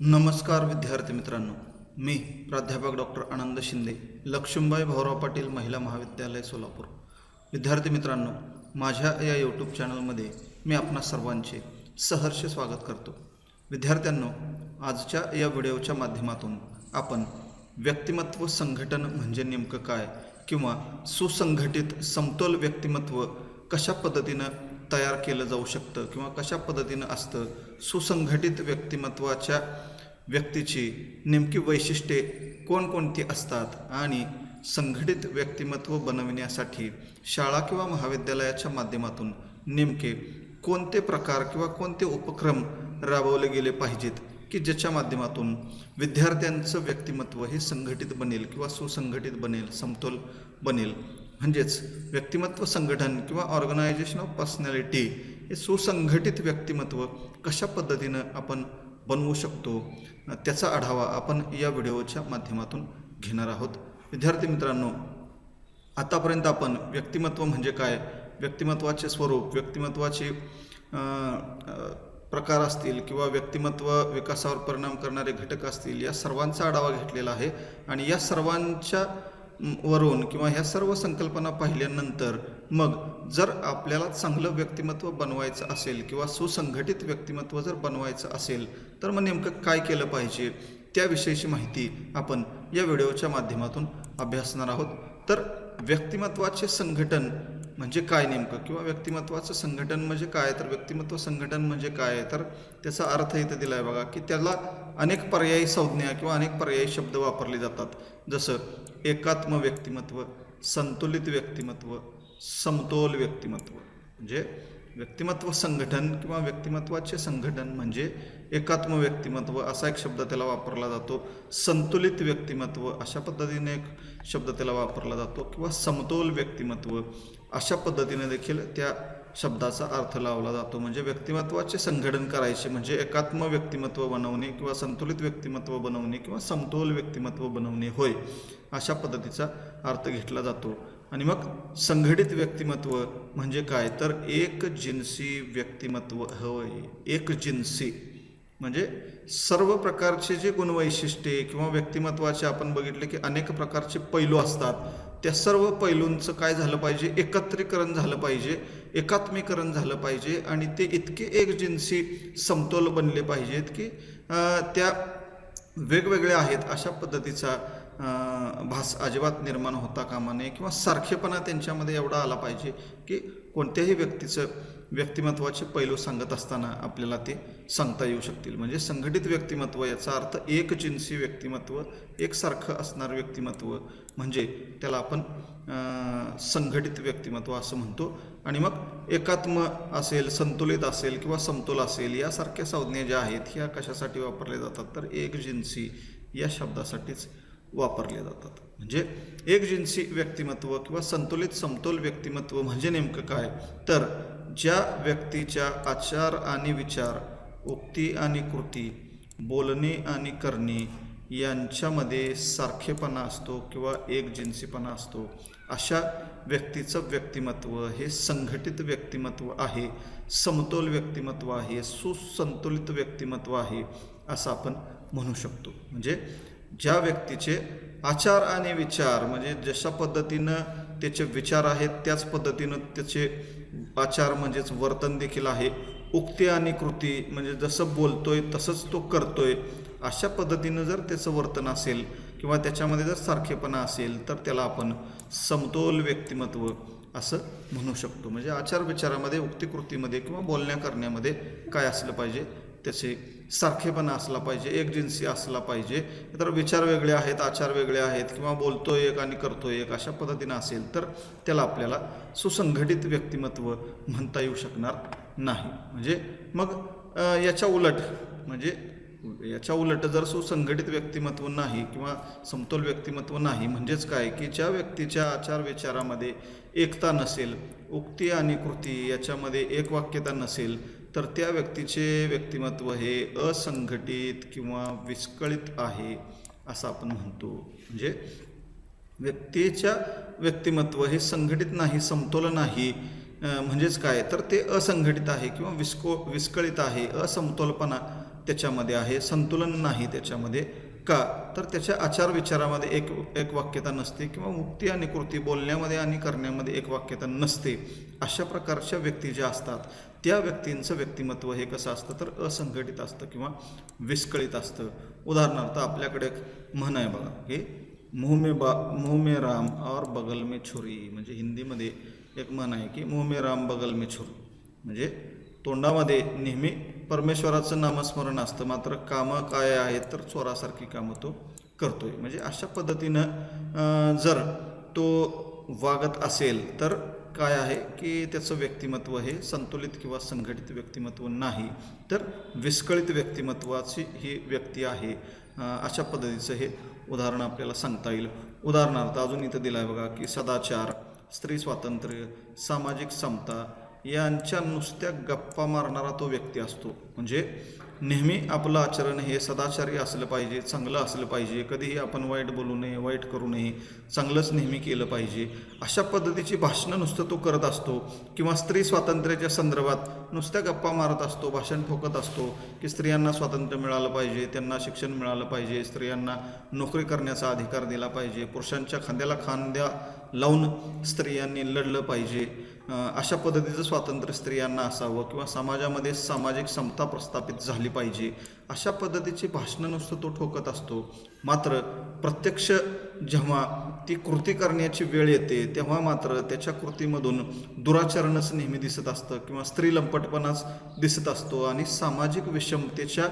नमस्कार विद्यार्थी मित्रांनो. मी प्राध्यापक डॉक्टर आनंद शिंदे लक्ष्मीबाई भाऊराव पाटील महिला महाविद्यालय सोलापूर. विद्यार्थी मित्रांनो माझ्या या यूट्यूब चॅनलमध्ये मी आपणा सर्वांचे सहर्ष स्वागत करतो. विद्यार्थ्यांनो आजच्या या व्हिडिओच्या माध्यमातून आपण व्यक्तिमत्व संघटन म्हणजे नेमकं काय किंवा सुसंघटित समतोल व्यक्तिमत्व कशा पद्धतीनं तयार केलं जाऊ शकतं किंवा कशा पद्धतीनं असतं सुसंघटित व्यक्तिमत्वाच्या व्यक्तीची नेमकी वैशिष्ट्ये कोणकोणती असतात आणि संघटित व्यक्तिमत्व बनविण्यासाठी शाळा किंवा महाविद्यालयाच्या माध्यमातून नेमके कोणते प्रकार किंवा कोणते उपक्रम राबवले गेले पाहिजेत की ज्याच्या माध्यमातून विद्यार्थ्यांचं व्यक्तिमत्व हे संघटित बनेल किंवा सुसंघटित बनेल समतोल बनेल? म्हणजेच व्यक्तिमत्व संघटन किंवा ऑर्गनायझेशन ऑफ पर्सनॅलिटी हे सुसंघटित व्यक्तिमत्व कशा पद्धतीनं आपण बनवू शकतो त्याचा आढावा आपण या व्हिडिओच्या माध्यमातून घेणार आहोत. विद्यार्थी मित्रांनो आतापर्यंत आपण व्यक्तिमत्व म्हणजे काय? व्यक्तिमत्वाचे स्वरूप व्यक्तिमत्वाचे प्रकार असतील किंवा व्यक्तिमत्व विकासावर परिणाम करणारे घटक असतील या सर्वांचा आढावा घेतलेला आहे. आणि या सर्वांच्या वरून किंवा ह्या सर्व संकल्पना पाहिल्यानंतर मग जर आपल्याला चांगलं व्यक्तिमत्व बनवायचं असेल किंवा सुसंघटित व्यक्तिमत्व जर बनवायचं असेल तर मग नेमकं काय केलं पाहिजे? त्याविषयीची माहिती आपण या व्हिडिओच्या माध्यमातून अभ्यासणार आहोत. तर व्यक्तिमत्वाचे संघटन म्हणजे काय नेमकं? किंवा व्यक्तिमत्वाचं संघटन म्हणजे काय? तर व्यक्तिमत्व संघटन म्हणजे काय? तर त्याचा अर्थ इथं दिला आहे बघा की त्याला अनेक पर्यायी संज्ञा किंवा अनेक पर्यायी शब्द वापरले जातात. जसं एकात्म व्यक्तिमत्व संतुलित व्यक्तिमत्व समतोल व्यक्तिमत्व. म्हणजे व्यक्तिमत्व संघटन किंवा व्यक्तिमत्वाचे संघटन म्हणजे एकात्म व्यक्तिमत्व असा एक शब्द त्याला वापरला जातो. संतुलित व्यक्तिमत्व अशा पद्धतीने एक शब्द त्याला वापरला जातो. किंवा समतोल व्यक्तिमत्व अशा पद्धतीने देखील त्या शब्दाचा अर्थ लावला जातो. म्हणजे व्यक्तिमत्वाचे संघटन करायचे. म्हणजे एकात्म व्यक्तिमत्व बनवणे किंवा संतुलित व्यक्तिमत्व बनवणे किंवा समतोल व्यक्तिमत्व बनवणे होय अशा पद्धतीचा अर्थ घेतला जातो. आणि मग संघटित व्यक्तिमत्व म्हणजे काय? तर एक जिन्सी व्यक्तिमत्व होय. एक जिन्सी. म्हणजे सर्व प्रकारचे जे गुणवैशिष्ट्ये किंवा व्यक्तिमत्वाचे आपण बघितले की अनेक प्रकारचे पैलू असतात. त्या सर्व पैलूंचं काय झालं पाहिजे? एकत्रीकरण झालं पाहिजे एकात्मीकरण झालं पाहिजे आणि ते इतके एक जिन्सी समतोल बनले पाहिजेत की त्या वेगवेगळ्या आहेत अशा पद्धतीचा भास अजिबात निर्माण होता कामा नये किंवा सारखेपणा त्यांच्यामध्ये एवढा आला पाहिजे की कोणत्याही व्यक्तीचं व्यक्तिमत्वाचे पैलू सांगत असताना आपल्याला ते सांगता येऊ शकतील. म्हणजे संघटित व्यक्तिमत्व याचा अर्थ एक जिन्सी व्यक्तिमत्व एकसारखं असणारं व्यक्तिमत्व म्हणजे त्याला आपण संघटित व्यक्तिमत्व असं म्हणतो. आणि मग एकात्म असेल संतुलित असेल किंवा समतोल असेल यासारख्या संज्ञा ज्या आहेत ह्या कशासाठी वापरल्या जातात? तर एक जिन्सी या शब्दासाठीच वापरले जातात. म्हणजे एक जिन्सी व्यक्तिमत्व किंवा संतुलित समतोल व्यक्तिमत्व म्हणजे नेमकं काय? तर ज्या व्यक्तीच्या आचार आणि विचार उक्ती आणि कृती बोलणे आणि करणे यांच्यामध्ये सारखेपणा असतो किंवा एक जिन्सीपणा असतो अशा व्यक्तीचं व्यक्तिमत्व हे संघटित व्यक्तिमत्व आहे समतोल व्यक्तिमत्व आहे सुसंतुलित व्यक्तिमत्व आहे असं आपण म्हणू शकतो. म्हणजे ज्या व्यक्तीचे आचार आणि विचार म्हणजे जशा पद्धतीनं त्याचे विचार आहेत त्याच पद्धतीनं त्याचे आचार म्हणजेच वर्तन देखील आहे. उक्ती आणि कृती म्हणजे जसं बोलतोय तसंच तो करतोय. अशा पद्धतीनं जर त्याचं वर्तन असेल किंवा त्याच्यामध्ये जर सारखेपणा असेल तर त्याला आपण समतोल व्यक्तिमत्व असं म्हणू शकतो. म्हणजे आचार विचारामध्ये उक्तिकृतीमध्ये किंवा बोलण्या करण्यामध्ये काय असलं पाहिजे? त्याचे सारखेपणा असला पाहिजे एक जिन्सी असला पाहिजे. तर विचार वेगळे आहेत आचार वेगळे आहेत किंवा बोलतोय एक आणि करतोय एक अशा पद्धतीनं असेल तर त्याला आपल्याला सुसंघटित व्यक्तिमत्व म्हणता येऊ शकणार नाही. म्हणजे मग याच्या उलट म्हणजे याच्या उलट जर सुसंघटित व्यक्तिमत्व नाही किंवा समतोल व्यक्तिमत्व नाही म्हणजेच काय? की ज्या व्यक्तीच्या आचार विचारामध्ये एकता नसेल उक्ती आणि कृती याच्यामध्ये एक वाक्यता नसेल तर त्या व्यक्तीचे व्यक्तिमत्व हे असंघटित किंवा विस्कळीत आहे असं आपण म्हणतो. म्हणजे व्यक्तीच्या व्यक्तिमत्व हे संघटित नाही समतोल नाही. म्हणजेच काय? तर ते असंघटित आहे किंवा विस्को विस्कळीत आहे असमतोलपणा त्याच्यामध्ये आहे संतुलन नाही त्याच्यामध्ये. का? तर त्याच्या आचार विचारामध्ये एक एक वाक्यता नसते किंवा मुक्ती आणि कृती बोलण्यामध्ये आणि करण्यामध्ये एक वाक्यता नसते. अशा प्रकारच्या व्यक्ती ज्या असतात त्या व्यक्तींचं व्यक्तिमत्व हे कसं असतं? तर असंघटित असतं किंवा विस्कळीत असतं. उदाहरणार्थ आपल्याकडे एक म्हण आहे बघा की मुँह में बा मुँह में राम और बगल में छुरी म्हणजे हिंदीमध्ये एक म्हण आहे की मुँह में राम बगल में छुरी म्हणजे तोंडामध्ये नेहमी परमेश्वराचं नामस्मरण असतं. मात्र कामं काय आहेत तर चोरासारखी कामं तो करतोय. म्हणजे अशा पद्धतीनं जर तो वागत असेल तर काय आहे की त्याचं व्यक्तिमत्व हे संतुलित किंवा संघटित व्यक्तिमत्व नाही. तर विस्कळीत व्यक्तिमत्वाची ही व्यक्ती आहे. अशा पद्धतीचं हे उदाहरण आपल्याला सांगता येईल. उदाहरणार्थ अजून इथं दिलं आहे बघा की सदाचार स्त्री स्वातंत्र्य सामाजिक समता यांच्या नुसत्या गप्पा मारणारा तो व्यक्ती असतो. म्हणजे नेहमी आपलं आचरण हे सदाचारी असलं पाहिजे चांगलं असलं पाहिजे. कधीही आपण वाईट बोलू नये वाईट करू नये चांगलंच नेहमी केलं पाहिजे. अशा पद्धतीची भाषणं नुसतं तो करत असतो किंवा स्त्री स्वातंत्र्याच्या संदर्भात नुसत्या गप्पा मारत असतो भाषण ठोकत असतो की स्त्रियांना स्वातंत्र्य मिळालं पाहिजे त्यांना शिक्षण मिळालं पाहिजे स्त्रियांना नोकरी करण्याचा अधिकार दिला पाहिजे पुरुषांच्या खांद्याला खांद्या लावून स्त्रियांनी लढलं पाहिजे. अशा पद्धतीचं स्वातंत्र्य स्त्रियांना असावं किंवा समाजामध्ये सामाजिक समता प्रस्थापित झाली पाहिजे अशा पद्धतीची भाषणं नुसतं तो ठोकत असतो. मात्र प्रत्यक्ष जेव्हा ती कृती करण्याची वेळ येते तेव्हा मात्र त्याच्या कृतीमधून दुराचरणच नेहमी दिसत असतं किंवा स्त्री लंपटपणाच दिसत असतो आणि सामाजिक विषमतेच्या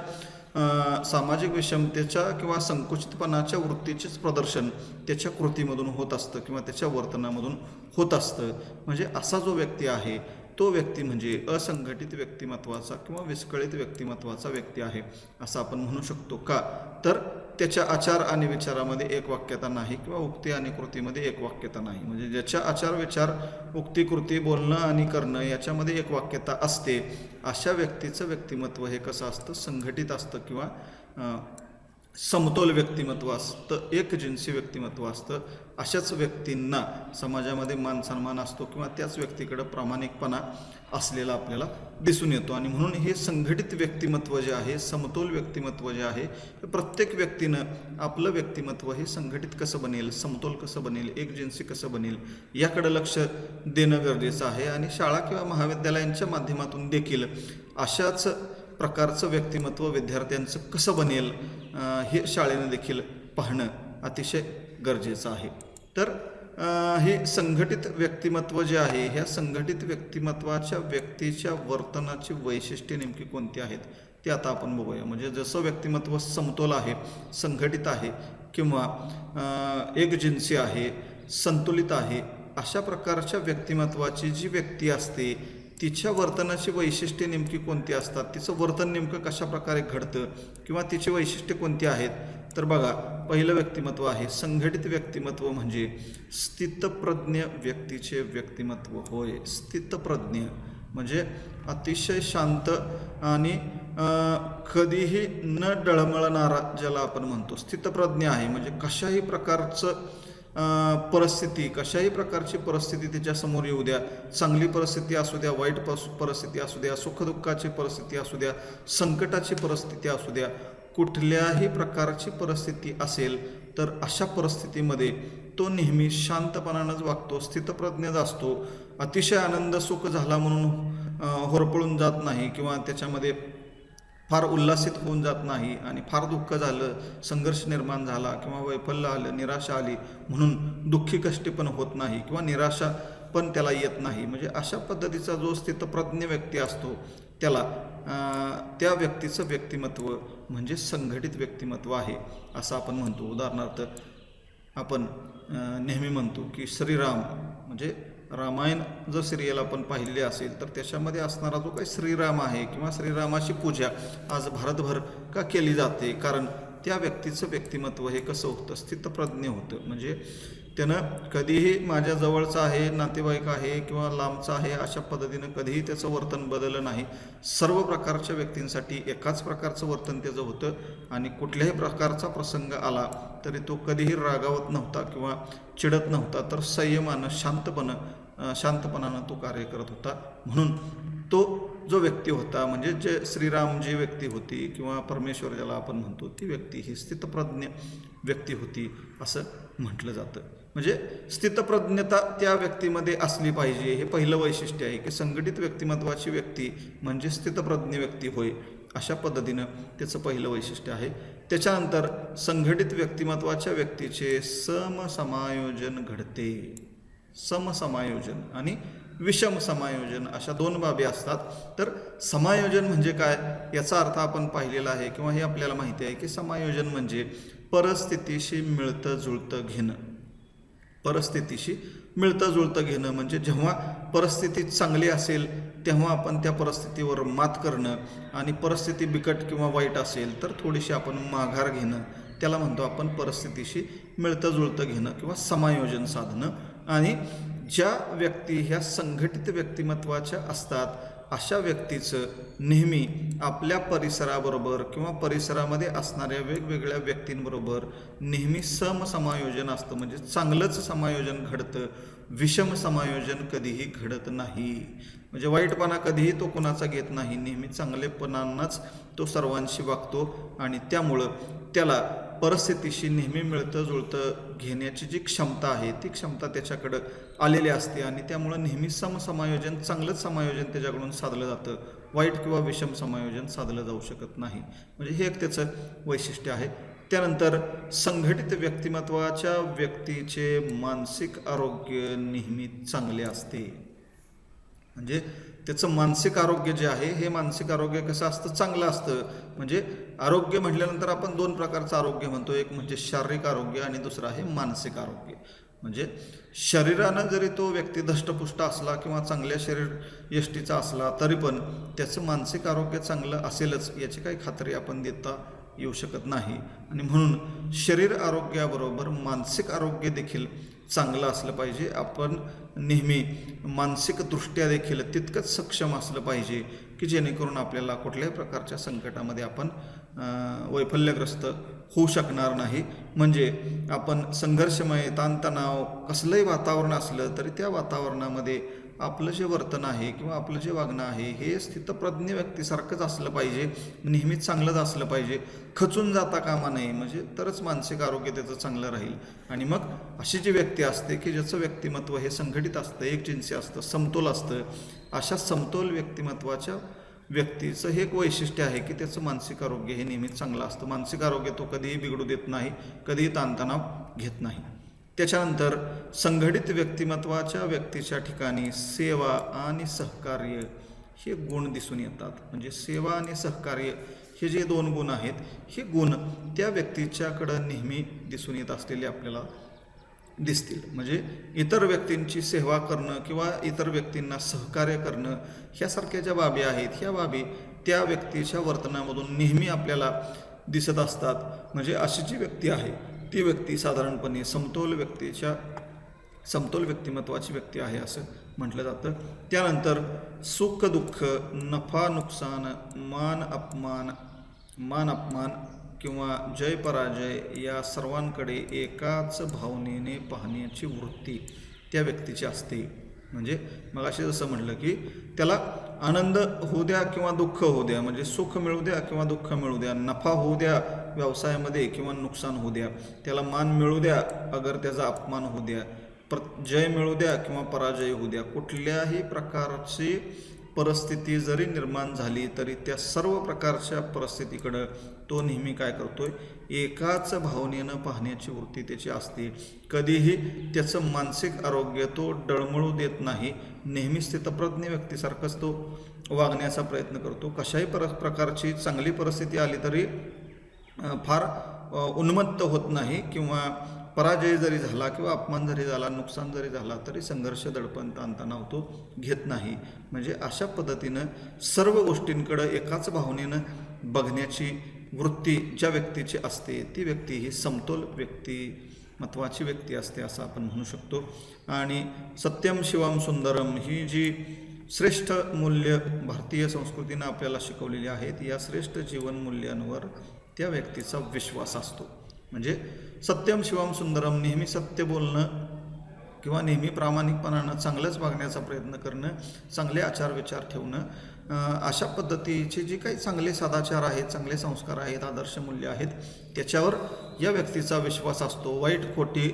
सामाजिक विषमतेच्या किंवा संकुचितपणाच्या वृत्तीचेच प्रदर्शन त्याच्या कृतीमधून होत असतं किंवा त्याच्या वर्तनामधून होत असतं. म्हणजे असा जो व्यक्ती आहे तो व्यक्ती म्हणजे असंघटित व्यक्तिमत्वाचा किंवा विस्कळीत व्यक्तिमत्वाचा व्यक्ती आहे असं आपण म्हणू शकतो का? तर त्याच्या आचार आणि विचारामध्ये एक वाक्यता नाही किंवा उक्ती आणि कृतीमध्ये एक वाक्यता नाही. म्हणजे ज्याच्या आचार विचार उक्ती कृती बोलणं आणि करणं याच्यामध्ये एक वाक्यता असते अशा व्यक्तीचं व्यक्तिमत्व हे कसं असतं? संघटित असतं किंवा समतोल व्यक्तिमत्व असतं एकजिन्सी व्यक्तिमत्व असतं. अशाच व्यक्तींना समाजामध्ये मान सन्मान असतो किंवा त्याच व्यक्तीकडं प्रामाणिकपणा असलेला आपल्याला दिसून येतो. आणि म्हणून हे संघटित व्यक्तिमत्व जे आहे समतोल व्यक्तिमत्व जे आहे हे प्रत्येक व्यक्तीनं आपलं व्यक्तिमत्व हे संघटित कसं बनेल समतोल कसं बनेल एकजिन्सी कसं बनेल याकडं लक्ष देणं गरजेचं आहे. आणि शाळा किंवा महाविद्यालयांच्या माध्यमातून देखील अशाच प्रकारचं व्यक्तिमत्व विद्यार्थ्यांचं कसं बनेल हे शाळेनं देखील पाहणं अतिशय गरजेचं आहे. तर हे संघटित व्यक्तिमत्व जे आहे ह्या संघटित व्यक्तिमत्वाच्या व्यक्तीच्या वर्तनाची वैशिष्ट्ये नेमकी कोणती आहेत ते आता आपण बघूया. म्हणजे जसं व्यक्तिमत्व समतोल आहे संघटित आहे किंवा एक एकजिन्सी आहे संतुलित आहे अशा प्रकारच्या व्यक्तिमत्वाची जी व्यक्ती असते तिच्या वर्तनाची वैशिष्ट्ये नेमकी कोणती असतात तिचं वर्तन नेमकं कशा प्रकारे घडतं किंवा तिची वैशिष्ट्ये कोणती आहेत तर बघा पहिलं व्यक्तिमत्व आहे संघटित व्यक्तिमत्व म्हणजे स्थितप्रज्ञ व्यक्तीचे व्यक्तिमत्व. होय स्थितप्रज्ञ म्हणजे अतिशय शांत आणि कधीही न डळमळणारा ज्याला आपण म्हणतो स्थितप्रज्ञ आहे. म्हणजे कशाही प्रकारचं परिस्थिती कशाही प्रकारची परिस्थिती त्याच्यासमोर येऊ द्या. चांगली परिस्थिती असू द्या वाईट परिस्थिती असू द्या सुखदुःखाची परिस्थिती असू द्या संकटाची परिस्थिती असू द्या कुठल्याही प्रकारची परिस्थिती असेल तर अशा परिस्थितीमध्ये तो नेहमी शांतपणानंच वागतो स्थितप्रज्ञच असतो. अतिशय आनंद सुख झाला म्हणून होरपळून जात नाही किंवा त्याच्यामध्ये फार उल्हासित होऊन जात नाही आणि फार दुःख झालं संघर्ष निर्माण झाला किंवा वैफल्य आलं निराशा आली म्हणून दुःखी कष्टी पण होत नाही किंवा निराशा पण त्याला येत नाही. म्हणजे अशा पद्धतीचा जो स्थितप्रज्ञ व्यक्ती असतो त्याला त्या व्यक्तीचं व्यक्तिमत्व म्हणजे संघटित व्यक्तिमत्व आहे असं आपण म्हणतो. उदाहरणार्थ आपण नेहमी म्हणतो की श्रीराम म्हणजे रामायण जर सिरियल आपण पाहिले असेल तर त्याच्यामध्ये असणारा जो काही श्रीराम आहे किंवा श्रीरामाची पूजा आज भारतभर का केली जाते? कारण त्या व्यक्तीचं व्यक्तिमत्व हे कसं होतं? स्थितप्रज्ञ होतं. म्हणजे त्यानं कधीही माझ्या जवळचं आहे नातेवाईक आहे किंवा लांबचा आहे अशा पद्धतीनं कधीही त्याचं वर्तन बदललं नाही. सर्व प्रकारच्या व्यक्तींसाठी एकाच प्रकारचं वर्तन त्याचं होतं आणि कुठल्याही प्रकारचा प्रसंग आला तरी तो कधीही रागावत नव्हता किंवा चिडत नव्हता तर संयमानं शांतपणं शांतपणानं तो कार्य करत होता. म्हणून तो जो व्यक्ती होता म्हणजे जे श्रीराम जी व्यक्ती होती किंवा परमेश्वर ज्याला आपण म्हणतो ती व्यक्ती ही स्थितप्रज्ञ व्यक्ती होती असं म्हटलं जातं. म्हणजे स्थितप्रज्ञता त्या व्यक्तीमध्ये असली पाहिजे हे पहिलं वैशिष्ट्य आहे की संघटित व्यक्तिमत्वाची व्यक्ती म्हणजे स्थितप्रज्ञ व्यक्ती होय अशा पद्धतीनं त्याचं पहिलं वैशिष्ट्य आहे. त्याच्यानंतर संघटित व्यक्तिमत्वाच्या व्यक्तीचे समसमायोजन घडते. समसमायोजन आणि विषम समायोजन अशा दोन बाबी असतात. तर समायोजन म्हणजे काय? याचा अर्थ आपण पाहिलेला आहे किंवा हे आपल्याला माहिती आहे की समायोजन म्हणजे परिस्थितीशी मिळतं जुळतं घेणं. परिस्थितीशी मिळतं जुळतं घेणं. म्हणजे जेव्हा परिस्थिती चांगली असेल तेव्हा आपण त्या परिस्थितीवर मात करणं आणि परिस्थिती बिकट किंवा वाईट असेल तर थोडीशी आपण माघार घेणं. त्याला म्हणतो आपण परिस्थितीशी मिळतं जुळतं घेणं किंवा समायोजन साधणं. आणि ज्या व्यक्ती ह्या संघटित व्यक्तिमत्वाच्या असतात अशा व्यक्तीचं नेहमी आपल्या परिसराबरोबर किंवा परिसरामध्ये असणाऱ्या वेगवेगळ्या व्यक्तींबरोबर नेहमी समसमायोजन असतं. म्हणजे चांगलंच समायोजन घडतं. विषम समायोजन कधीही घडत नाही. म्हणजे वाईटपणा कधीही तो कोणाचा घेत नाही. नेहमी चांगलेपणांनाच तो सर्वांशी वागतो आणि त्यामुळं त्याला परिस्थितीशी नेहमी मिळतं जुळतं घेण्याची जी क्षमता आहे ती क्षमता त्याच्याकडं आलेले असते आणि त्यामुळं नेहमी समसमायोजन चांगलंच समायोजन त्याच्याकडून साधलं जातं. वाईट किंवा विषम समायोजन साधलं जाऊ शकत नाही. म्हणजे हे एक त्याचं वैशिष्ट्य आहे. त्यानंतर संघटित व्यक्तिमत्वाच्या व्यक्तीचे मानसिक आरोग्य नेहमी चांगले असते. म्हणजे त्याचं मानसिक आरोग्य जे आहे हे मानसिक आरोग्य कसं असतं? चांगलं असतं. म्हणजे आरोग्य म्हटल्यानंतर आपण दोन प्रकारचं आरोग्य म्हणतो. एक म्हणजे शारीरिक आरोग्य आणि दुसरं आहे मानसिक आरोग्य. म्हणजे शरीरानं जरी तो व्यक्ती धष्टपुष्ट असला किंवा चांगल्या शरीर यष्टीचा असला तरी पण त्याचं मानसिक आरोग्य चांगलं असेलच याची काही खात्री आपण देता येऊ शकत नाही. आणि म्हणून शरीर आरोग्याबरोबर मानसिक आरोग्य देखील चांगलं असलं पाहिजे. आपण नेहमी मानसिकदृष्ट्या देखील तितकंच सक्षम असलं पाहिजे की जेणेकरून आपल्याला कुठल्याही प्रकारच्या संकटामध्ये आपण वैफल्यग्रस्त होऊ शकणार नाही. म्हणजे आपण संघर्षमय ताणतणाव कसलंही वातावरण असलं तरी त्या वातावरणामध्ये आपलं जे वर्तन आहे किंवा आपलं जे वागणं आहे हे स्थितप्रज्ञ व्यक्तीसारखंच असलं पाहिजे. नेहमीच चांगलंच असलं पाहिजे. खचून जाता कामा नये. म्हणजे तरच मानसिक आरोग्य त्याचं चांगलं राहील. आणि मग अशी जी व्यक्ती असते की ज्याचं व्यक्तिमत्व हे संघटित असतं एकजिन्सी असतं समतोल असतं अशा समतोल व्यक्तिमत्वाच्या व्यक्तीचं हे एक वैशिष्ट्य आहे की त्याचं मानसिक आरोग्य हे नेहमीच चांगलं असतं. मानसिक आरोग्य तो कधीही बिघडू देत नाही कधीही ताणतणाव घेत नाही. त्याच्यानंतर संघटित व्यक्तिमत्वाच्या व्यक्तीच्या ठिकाणी सेवा आणि सहकार्य हे गुण दिसून येतात. म्हणजे सेवा आणि सहकार्य हे जे दोन गुण आहेत हे गुण त्या व्यक्तीच्याकडं नेहमी दिसून येत असलेले आपल्याला दिसतील. म्हणजे इतर व्यक्तींची सेवा करणं किंवा इतर व्यक्तींना सहकार्य करणं ह्यासारख्या ज्या बाबी आहेत ह्या बाबी त्या व्यक्तीच्या वर्तनामधून नेहमी आपल्याला दिसत असतात. म्हणजे अशी जी व्यक्ती आहे ती व्यक्ती साधारणपणे समतोल व्यक्तीच्या समतोल व्यक्तिमत्वाची व्यक्ती आहे असं म्हटलं जातं. त्यानंतर सुख दुःख नफा नुकसान मान अपमान मान अपमान किंवा जय पराजय या सर्वांकडे एकाच भावनेने पाहण्याची वृत्ती त्या व्यक्तीची असते. म्हणजे मग असे जसं म्हटलं की त्याला आनंद होऊ द्या किंवा दुःख होऊ द्या म्हणजे सुख मिळू द्या किंवा दुःख मिळू द्या नफा होऊ द्या व्यवसायामध्ये किंवा नुकसान होऊ द्या त्याला मान मिळू द्या अगर त्याचा अपमान होऊ द्या प्र जय मिळू द्या किंवा पराजय होऊ द्या कुठल्याही प्रकारची परिस्थिती जरी निर्माण झाली तरी त्या सर्व प्रकारच्या परिस्थितीकडं तो नेहमी काय करतोय? एकाच भावनेनं पाहण्याची वृत्ती त्याची असते. कधीही त्याचं मानसिक आरोग्य तो डळमळू देत नाही. नेहमी स्थितप्रज्ञ व्यक्तीसारखंच तो वागण्याचा प्रयत्न करतो. कशाही पर प्रकारची चांगली परिस्थिती आली तरी फार उन्मत्त होत नाही किंवा पराजय जरी झाला किंवा अपमान जरी झाला नुकसान जरी झाला तरी संघर्ष दडपण ताणतणाव तो घेत नाही. म्हणजे अशा पद्धतीनं सर्व गोष्टींकडं एकाच भावनेनं बघण्याची वृत्ती ज्या व्यक्तीची असते ती व्यक्ती ही समतोल व्यक्ती महत्त्वाची व्यक्ती असते असं आपण म्हणू शकतो. आणि सत्यम शिवम सुंदरम ही जी श्रेष्ठ मूल्य भारतीय संस्कृतीनं आपल्याला शिकवलेली आहेत या श्रेष्ठ जीवन मूल्यांवर त्या व्यक्तीचा विश्वास असतो. म्हणजे सत्यम शिवम सुंदरम नेहमी सत्य बोलणं किंवा नेहमी प्रामाणिकपणानं चांगलंच वागण्याचा प्रयत्न करणं चांगले आचार विचार ठेवणं अशा पद्धतीचे जे काही चांगले सदाचार आहेत चांगले संस्कार आहेत आदर्श मूल्य आहेत त्याच्यावर या व्यक्तीचा विश्वास असतो. वाईट खोटी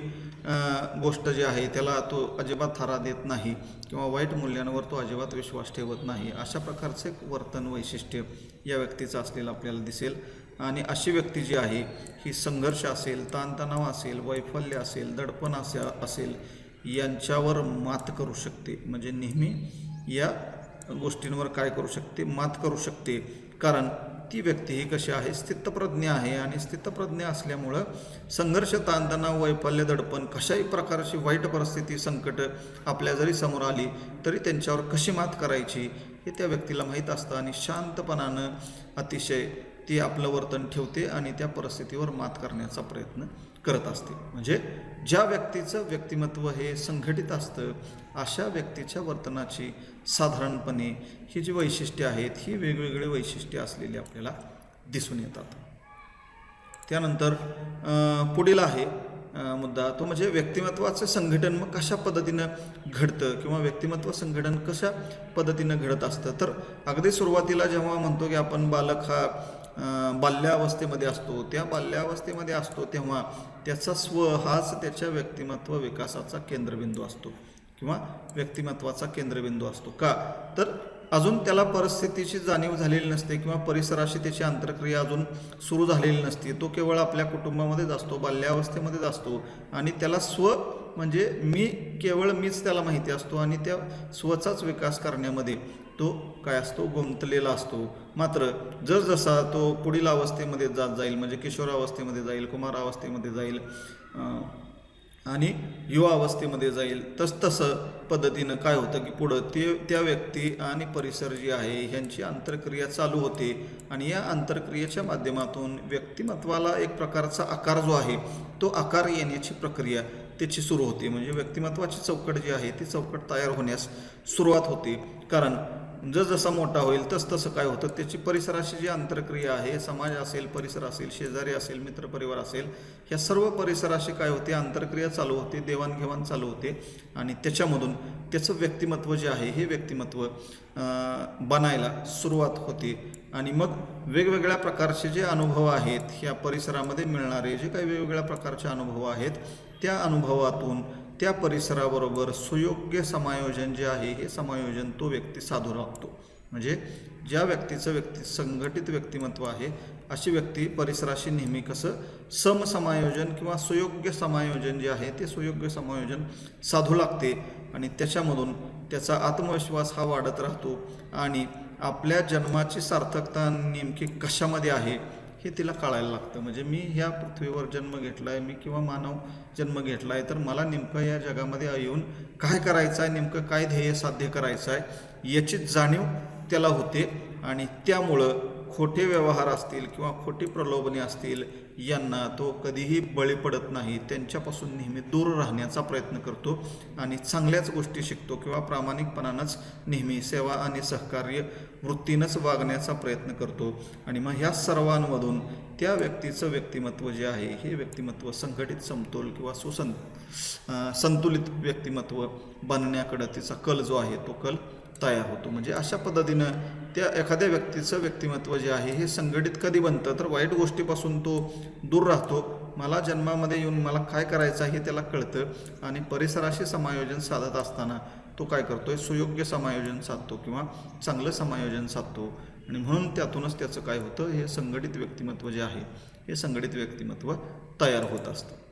गोष्ट जी आहे त्याला तो अजिबात थारा देत नाही किंवा वाईट मूल्यांवर तो अजिबात विश्वास ठेवत नाही. अशा प्रकारचे वर्तन वैशिष्ट्य या व्यक्तीचं असलेलं आपल्याला दिसेल. आणि अशी व्यक्ती जी आहे ही संघर्ष असेल ताणतणाव असेल वैफल्य असेल दडपण असे असेल यांच्यावर मात करू शकते. म्हणजे नेहमी या गोष्टींवर काय करू शकते? मात करू शकते. कारण ती व्यक्ती ही कशी आहे? स्थितप्रज्ञ आहे आणि स्थितप्रज्ञ असल्यामुळं संघर्ष ताणतणाव वैफल्य दडपण कशाही प्रकारची वाईट परिस्थिती संकट आपल्या जरी समोर आली तरी त्यांच्यावर कशी मात करायची हे त्या व्यक्तीला माहीत असतं आणि शांतपणानं अतिशय ती आपलं वर्तन ठेवते आणि त्या परिस्थितीवर मात करण्याचा प्रयत्न करत असते. म्हणजे ज्या व्यक्तीचं व्यक्तिमत्व हे संघटित असतं अशा व्यक्तीच्या वर्तनाची साधारणपणे ही जी वैशिष्ट्ये आहेत ही वेगवेगळे वैशिष्ट्ये असलेली आपल्याला दिसून येतात. त्यानंतर पुढील आहे मुद्दा तो म्हणजे व्यक्तिमत्वाचं संघटन मग कशा पद्धतीनं घडतं किंवा व्यक्तिमत्व संघटन कशा पद्धतीनं घडत असतं? तर अगदी सुरुवातीला जेव्हा म्हणतो की आपण बालक हा बाल्यावस्थेमध्ये असतो. त्या बाल्यावस्थेमध्ये असतो तेव्हा त्याचा स्व हाच त्याच्या व्यक्तिमत्व विकासाचा केंद्रबिंदू असतो किंवा व्यक्तिमत्वाचा केंद्रबिंदू असतो. का? तर अजून त्याला परिस्थितीची जाणीव झालेली नसते किंवा परिसराशी त्याची आंतरक्रिया अजून सुरू झालेली नसते. तो केवळ आपल्या कुटुंबामध्येच असतो बाल्यावस्थेमध्येच असतो आणि त्याला स्व म्हणजे मी केवळ मीच त्याला माहिती असतो आणि त्या स्वचाच विकास करण्यामध्ये तो काय असतो? गुंतलेला असतो. मात्र जसजसा तो पुढील अवस्थेमध्ये जात जाईल म्हणजे किशोरावस्थेमध्ये जाईल कुमारावस्थेमध्ये जाईल आणि युवा अवस्थेमध्ये जाईल तसतसं पद्धतीनं काय होतं की पुढं ते त्या व्यक्ती आणि परिसर जी आहे ह्यांची आंतरक्रिया चालू होते. आणि या आंतरक्रियेच्या माध्यमातून व्यक्तिमत्वाला एक प्रकारचा आकार जो आहे तो आकार येण्याची प्रक्रिया त्याची सुरू होते. म्हणजे व्यक्तिमत्वाची चौकट जी आहे ती चौकट तयार होण्यास सुरुवात होते. कारण जसजसा मोठा होईल तसतसं काय होतं? त्याची परिसराशी जी आंतरक्रिया आहे समाज असेल परिसर असेल शेजारी असेल मित्रपरिवार असेल ह्या सर्व परिसराशी काय होते? आंतरक्रिया चालू होते देवाणघेवाण चालू होते. आणि त्याच्यामधून त्याचं व्यक्तिमत्व जे आहे हे व्यक्तिमत्व बनायला सुरुवात होते. आणि मग वेगवेगळ्या प्रकारचे जे अनुभव आहेत ह्या परिसरामध्ये मिळणारे जे काही वेगवेगळ्या प्रकारचे अनुभव आहेत त्या अनुभवातून त्या परिसराबरोबर सुयोग्य समायोजन जे आहे हे समायोजन तो व्यक्ती साधू लागतो म्हणजे ज्या व्यक्तीचं व्यक्ती संघटित व्यक्तिमत्व आहे अशी व्यक्ती परिसराशी नेहमी कसं समसमायोजन किंवा सुयोग्य समायोजन जे आहे ते सुयोग्य समायोजन साधू लागते आणि त्याच्यामधून त्याचा आत्मविश्वास हा वाढत राहतो. आणि आपल्या जन्माची सार्थकता नेमकी कशामध्ये आहे हे तिला कळायला लागतं. म्हणजे मी ह्या पृथ्वीवर जन्म घेतला आहे मी किंवा मानव जन्म घेतला आहे तर मला नेमकं या जगामध्ये येऊन काय करायचं आहे नेमकं काय ध्येय साध्य करायचं आहे याची जाणीव त्याला होते. आणि त्यामुळं खोटे व्यवहार असतील किंवा खोटी प्रलोभने असतील यांना तो कधीही बळी पडत नाही. त्यांच्यापासून नेहमी दूर राहण्याचा प्रयत्न करतो आणि चांगल्याच गोष्टी शिकतो किंवा प्रामाणिकपणानंच नेहमी सेवा आणि सहकार्य वृत्तीनंच वागण्याचा प्रयत्न करतो. आणि मग ह्या सर्वांमधून त्या व्यक्तीचं व्यक्तिमत्व जे आहे हे व्यक्तिमत्व संघटित समतोल किंवा सुसं संतुलित व्यक्तिमत्व बनण्याकडं तिचा कल जो आहे तो कल तयार होतो. म्हणजे अशा पद्धतीनं त्या एखाद्या व्यक्तीचं व्यक्तिमत्व जे आहे हे संघटित कधी बनतं? तर वाईट गोष्टीपासून तो दूर राहतो. मला जन्मामध्ये येऊन मला काय करायचं आहे हे त्याला कळतं आणि परिसराशी समायोजन साधत असताना तो काय करतो आहे सुयोग्य समायोजन साधतो किंवा चांगलं समायोजन साधतो. आणि म्हणून त्यातूनच त्याचं काय होतं? हे संघटित व्यक्तिमत्व जे आहे हे संघटित व्यक्तिमत्व तयार होत असतं.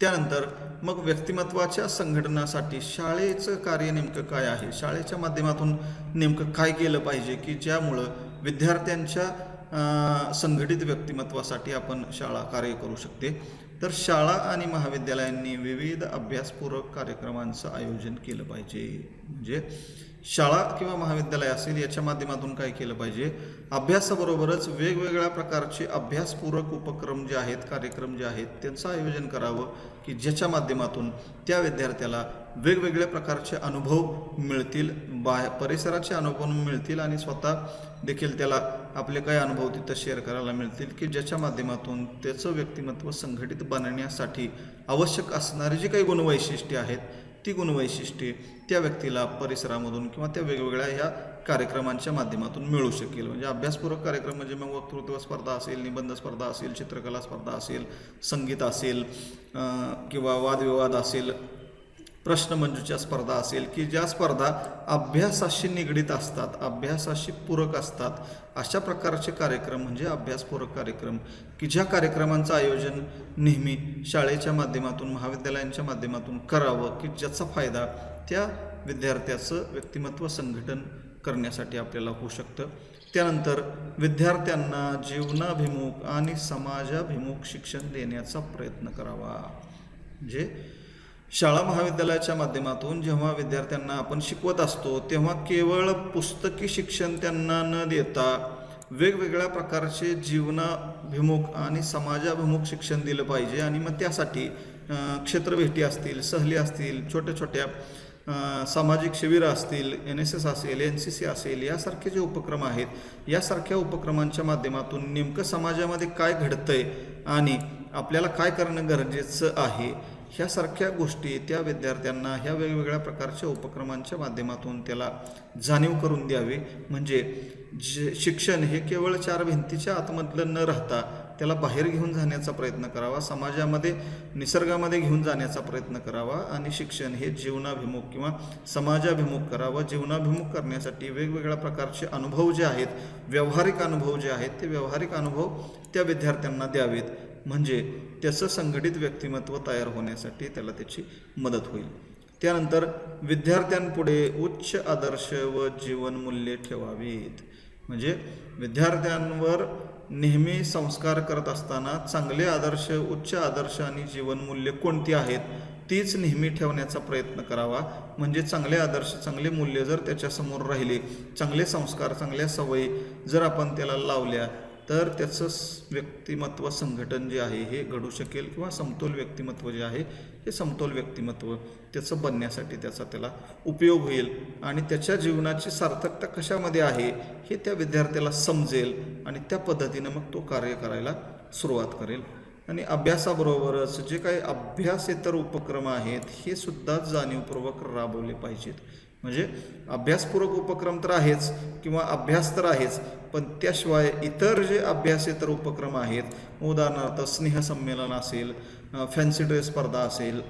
त्यानंतर मग व्यक्तिमत्वाच्या संघटनासाठी शाळेचं कार्य नेमकं काय आहे? शाळेच्या माध्यमातून नेमकं काय केलं पाहिजे की ज्यामुळं विद्यार्थ्यांच्या संघटित व्यक्तिमत्वासाठी आपण शाळा कार्य करू शकते? तर शाळा आणि महाविद्यालयांनी विविध अभ्यासपूरक कार्यक्रमांचं आयोजन केलं पाहिजे. म्हणजे शाळा किंवा महाविद्यालय असेल याच्या माध्यमातून काय केलं पाहिजे? अभ्यासाबरोबरच वेगवेगळ्या प्रकारचे अभ्यासपूरक उपक्रम जे आहेत कार्यक्रम जे आहेत त्यांचं आयोजन करावं की ज्याच्या माध्यमातून त्या विद्यार्थ्याला वेगवेगळ्या प्रकारचे अनुभव मिळतील बाहेर परिसराचे अनुभव मिळतील आणि स्वतः देखील त्याला आपले काही अनुभव तिथं शेअर करायला मिळतील की ज्याच्या माध्यमातून त्याचं व्यक्तिमत्व संघटित बनण्यासाठी आवश्यक असणारी जी काही गुणवैशिष्ट्ये आहेत ती गुणवैशिष्ट्ये त्या व्यक्तीला परिसरामधून किंवा त्या वेगवेगळ्या ह्या कार्यक्रमांच्या माध्यमातून मिळू शकेल. म्हणजे अभ्यासपूरक कार्यक्रम म्हणजे मग वक्तृत्व स्पर्धा असेल निबंध स्पर्धा असेल चित्रकला स्पर्धा असेल संगीत असेल किंवा वादविवाद असेल प्रश्नमंजूच्या स्पर्धा असेल की ज्या स्पर्धा अभ्यासाशी निगडीत असतात अभ्यासाशी पूरक असतात अशा प्रकारचे कार्यक्रम म्हणजे अभ्यासपूरक कार्यक्रम. की ज्या कार्यक्रमांचं आयोजन नेहमी शाळेच्या माध्यमातून महाविद्यालयांच्या माध्यमातून करावं की ज्याचा फायदा त्या विद्यार्थ्याचं व्यक्तिमत्व संघटन करण्यासाठी आपल्याला होऊ शकतं. त्यानंतर विद्यार्थ्यांना जीवनाभिमुख आणि समाजाभिमुख शिक्षण देण्याचा प्रयत्न करावा. म्हणजे शाळा महाविद्यालयाच्या माध्यमातून जेव्हा विद्यार्थ्यांना आपण शिकवत असतो तेव्हा केवळ पुस्तकी शिक्षण त्यांना न देता वेगवेगळ्या प्रकारचे जीवनाभिमुख आणि समाजाभिमुख शिक्षण दिलं पाहिजे आणि मग त्यासाठी क्षेत्रभेटी असतील सहली असतील छोट्या छोट्या सामाजिक शिबिरं असतील एन एस एस असेल एन सी सी असेल यासारखे जे उपक्रम आहेत यासारख्या उपक्रमांच्या माध्यमातून नेमकं समाजामध्ये काय घडतंय आणि आपल्याला काय करणं गरजेचं आहे ह्यासारख्या गोष्टी त्या विद्यार्थ्यांना ह्या वेगवेगळ्या प्रकारच्या उपक्रमांच्या माध्यमातून त्याला जाणीव करून द्यावी. म्हणजे जे शिक्षण हे केवळ चार भिंतीच्या आतमधलं न राहता त्याला बाहेर घेऊन जाण्याचा प्रयत्न करावा समाजामध्ये निसर्गामध्ये घेऊन जाण्याचा प्रयत्न करावा आणि शिक्षण हे जीवनाभिमुख किंवा समाजाभिमुख करावं. जीवनाभिमुख करण्यासाठी वेगवेगळ्या प्रकारचे अनुभव जे आहेत व्यावहारिक अनुभव जे आहेत ते व्यावहारिक अनुभव त्या विद्यार्थ्यांना द्यावेत. म्हणजे त्याचं संघटित व्यक्तिमत्व तयार होण्यासाठी त्याला त्याची मदत होईल. त्यानंतर विद्यार्थ्यांपुढे उच्च आदर्श व जीवनमूल्ये ठेवावीत. म्हणजे विद्यार्थ्यांवर नेहमी संस्कार करत असताना चांगले आदर्श उच्च आदर्श आणि जीवनमूल्य कोणती आहेत तीच नेहमी ठेवण्याचा प्रयत्न करावा. म्हणजे चांगले आदर्श चांगले मूल्य जर त्याच्यासमोर राहिले चांगले संस्कार चांगल्या सवयी जर आपण त्याला लावल्या तर त्याचं व्यक्तिमत्व संघटन जे आहे हे घडू शकेल किंवा समतोल व्यक्तिमत्व जे आहे हे समतोल व्यक्तिमत्व त्याचं बनण्यासाठी त्याचा त्याला उपयोग होईल. आणि त्याच्या जीवनाची सार्थकता कशामध्ये आहे हे त्या विद्यार्थ्याला समजेल आणि त्या पद्धतीनं मग तो कार्य करायला सुरुवात करेल. आणि अभ्यासाबरोबरच जे काही अभ्यासेतर उपक्रम आहेत हे सुद्धा जाणीवपूर्वक राबवले पाहिजेत. म्हणजे अभ्यासपूरक उपक्रम तर आहेच किंवा अभ्यास तर आहेच पण त्याशिवाय इतर जे अभ्यासेतर उपक्रम आहेत उदाहरणार्थ स्नेहसंमेलन असेल फॅन्सी ड्रेस स्पर्धा असेल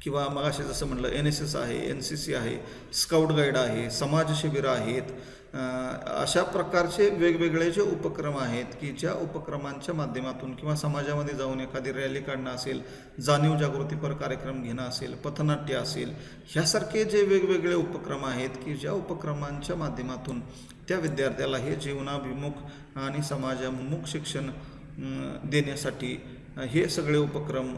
किंवा मग असे जसं म्हटलं एन एस एस आहे एन सी सी आहे स्काउट गाईड आहे समाज शिबिरं आहेत अशा प्रकारचे वेगवेगळे जे उपक्रम आहेत की ज्या उपक्रमांच्या माध्यमातून किंवा समाजामध्ये जाऊन एखादी रॅली काढणं असेल जाणीव जागृतीपर कार्यक्रम घेणं असेल पथनाट्य असेल ह्यासारखे जे वेगवेगळे उपक्रम आहेत की ज्या उपक्रमांच्या माध्यमातून त्या विद्यार्थ्याला हे जीवनाभिमुख आणि समाजाभिमुख शिक्षण देण्यासाठी हे सगळे उपक्रम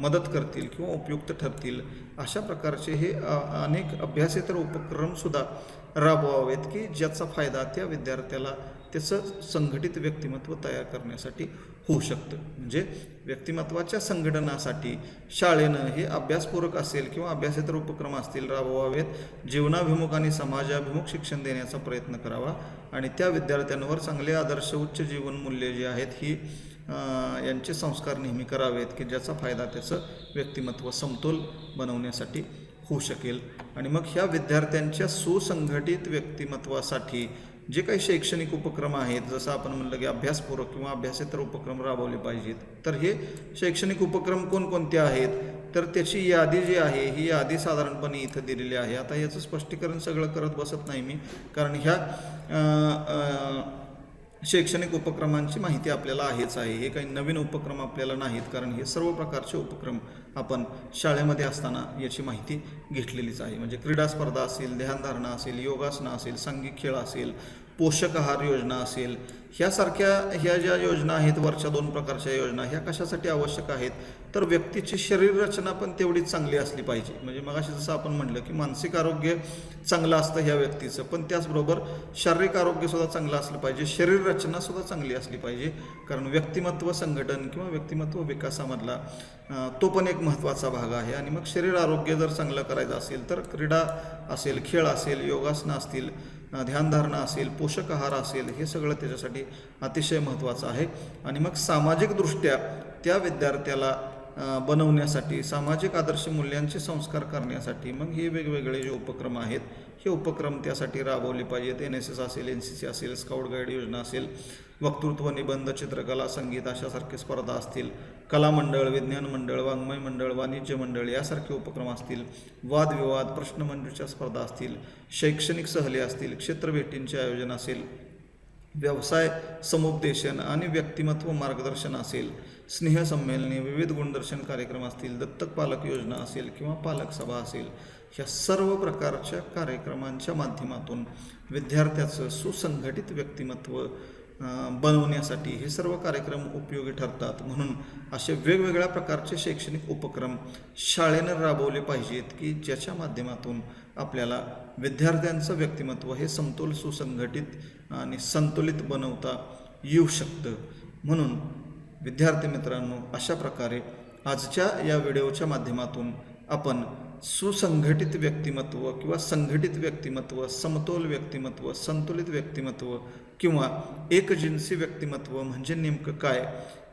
मदत करतील किंवा उपयुक्त ठरतील अशा प्रकारचे हे अनेक अभ्यासेतर उपक्रमसुद्धा राबवावेत की ज्याचा फायदा त्या विद्यार्थ्याला त्याचं संघटित व्यक्तिमत्व तयार करण्यासाठी होऊ शकतं. म्हणजे व्यक्तिमत्वाच्या संघटनासाठी शाळेनं हे अभ्यासपूरक असेल किंवा अभ्यासेतर उपक्रम असतील राबवावेत. जीवनाभिमुख आणि समाजाभिमुख शिक्षण देण्याचा प्रयत्न करावा आणि त्या विद्यार्थ्यांवर चांगले आदर्श उच्च जीवनमूल्ये जी आहेत ही यांचे संस्कार नेहमी करावेत की ज्याचा फायदा त्याचं व्यक्तिमत्व समतोल बनवण्यासाठी होऊ शकेल. आणि मग ह्या विद्यार्थ्यांच्या सुसंघटित व्यक्तिमत्वासाठी जे काही शैक्षणिक उपक्रम आहेत जसं आपण म्हणलं की अभ्यासपूरक किंवा अभ्यासेतर उपक्रम राबवले पाहिजेत. तर हे शैक्षणिक उपक्रम कोणकोणते आहेत? तर त्याची यादी जी आहे ही यादी साधारणपणे इथं दिलेली आहे. आता याचं स्पष्टीकरण सगळं करत बसत नाही मी. कारण ह्या शैक्षणिक उपक्रमांची माहिती आपल्याला आहेच आहे. हे काही नवीन उपक्रम आपल्याला नाहीत कारण हे सर्व प्रकारचे उपक्रम आपण शाळेमध्ये असताना याची माहिती घेतलेलीच आहे. म्हणजे क्रीडा स्पर्धा असेल ध्यानधारणा असेल योगासनं असेल सांघिक खेळ असेल पोषक आहार योजना असेल ह्यासारख्या ह्या ज्या योजना आहेत वरच्या दोन प्रकारच्या योजना ह्या कशासाठी आवश्यक आहेत तर व्यक्तीची शरीर रचना पण तेवढीच चांगली असली पाहिजे. म्हणजे मगाशी जसं आपण म्हटलं की मानसिक आरोग्य चांगलं असतं ह्या व्यक्तीचं पण त्याचबरोबर शारीरिक आरोग्यसुद्धा चांगलं असलं पाहिजे शरीर रचनासुद्धा चांगली असली पाहिजे कारण व्यक्तिमत्व संघटन किंवा व्यक्तिमत्व विकासामधला तो पण एक महत्त्वाचा भाग आहे. आणि मग शरीर आरोग्य जर चांगलं करायचं असेल तर क्रीडा असेल खेळ असेल योगासनं असतील ध्यानधारणा असेल पोषक आहार असेल हे सगळं त्याच्यासाठी अतिशय महत्त्वाचं आहे. आणि मग सामाजिकदृष्ट्या त्या विद्यार्थ्याला बनवण्यासाठी सामाजिक आदर्श मूल्यांचे संस्कार करण्यासाठी मग हे वेगवेगळे जे उपक्रम आहेत हे उपक्रम त्यासाठी राबवले पाहिजेत. एन एस एस असेल एन सी सी असेल स्काउट गाईड योजना असेल वक्तृत्व निबंध चित्रकला संगीत अशासारखे स्पर्धा असतील कला मंडळ विज्ञान मंडळ वाङ्मय मंडळ वाणिज्य मंडळ यासारखे उपक्रम असतील वादविवाद प्रश्नमंजूच्या स्पर्धा असतील शैक्षणिक सहली असतील क्षेत्रभेटींचे आयोजन असेल व्यवसाय समुपदेशन आणि व्यक्तिमत्व मार्गदर्शन असेल स्नेहसंमेलने विविध गुणदर्शन कार्यक्रम असतील दत्तक पालक योजना असेल किंवा पालक सभा असेल ह्या सर्व प्रकारच्या कार्यक्रमांच्या माध्यमातून विद्यार्थ्याचं सुसंघटित व्यक्तिमत्व बनवण्यासाठी हे सर्व कार्यक्रम उपयोगी ठरतात. म्हणून असे वेगवेगळ्या प्रकारचे शैक्षणिक उपक्रम शाळेनं राबवले पाहिजेत की ज्याच्या माध्यमातून आपल्याला विद्यार्थ्यांचं व्यक्तिमत्व हे समतोल सुसंघटित आणि संतुलित बनवता येऊ शकतं. म्हणून विद्यार्थी मित्रांनो अशा प्रकारे आजच्या या व्हिडिओच्या माध्यमातून आपण सुसंघटित व्यक्तिमत्व किंवा संघटित व्यक्तिमत्व समतोल व्यक्तिमत्व संतुलित व्यक्तिमत्व किंवा एकजिन्सी व्यक्तिमत्व म्हणजे नेमकं काय?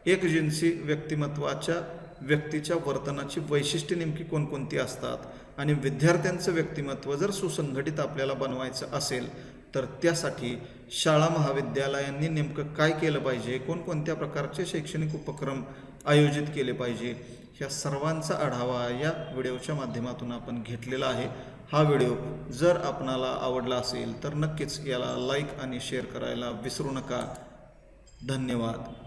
एकजिन्सी व्यक्तिमत्वाच्या व्यक्तीच्या वर्तनाची वैशिष्ट्ये नेमकी कोणकोणती असतात? आणि विद्यार्थ्यांचं व्यक्तिमत्व जर सुसंघटित आपल्याला बनवायचं असेल तर त्यासाठी शाळा महाविद्यालयांनी नेमकं काय केलं पाहिजे? कोणकोणत्या प्रकारचे शैक्षणिक उपक्रम आयोजित केले पाहिजे? ह्या सर्वांचा आढावा या व्हिडिओच्या माध्यमातून आपण घेतलेला आहे. हा व्हिडिओ जर आपणाला आवडला असेल तर नक्कीच याला लाईक आणि शेअर करायला विसरू नका. धन्यवाद.